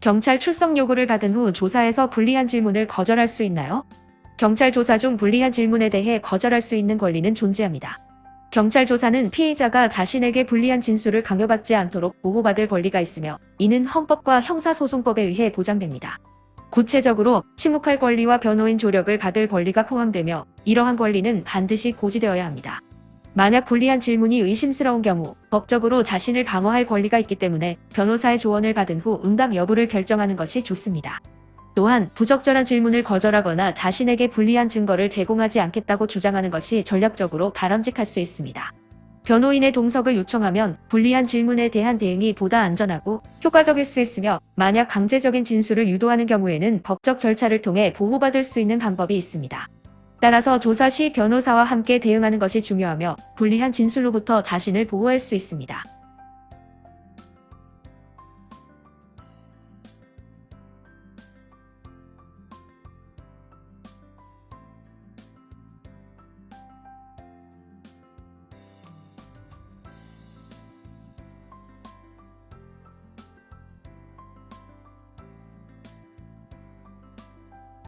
경찰 출석 요구를 받은 후 조사에서 불리한 질문을 거절할 수 있나요? 경찰 조사 중 불리한 질문에 대해 거절할 수 있는 권리는 존재합니다. 경찰 조사는 피의자가 자신에게 불리한 진술을 강요받지 않도록 보호받을 권리가 있으며 이는 헌법과 형사소송법에 의해 보장됩니다. 구체적으로 침묵할 권리와 변호인 조력을 받을 권리가 포함되며 이러한 권리는 반드시 고지되어야 합니다. 만약 불리한 질문이 의심스러운 경우 법적으로 자신을 방어할 권리가 있기 때문에 변호사의 조언을 받은 후 응답 여부를 결정하는 것이 좋습니다. 또한 부적절한 질문을 거절하거나 자신에게 불리한 증거를 제공하지 않겠다고 주장하는 것이 전략적으로 바람직할 수 있습니다. 변호인의 동석을 요청하면 불리한 질문에 대한 대응이 보다 안전하고 효과적일 수 있으며 만약 강제적인 진술을 유도하는 경우에는 법적 절차를 통해 보호받을 수 있는 방법이 있습니다. 따라서 조사 시 변호사와 함께 대응하는 것이 중요하며 불리한 진술로부터 자신을 보호할 수 있습니다.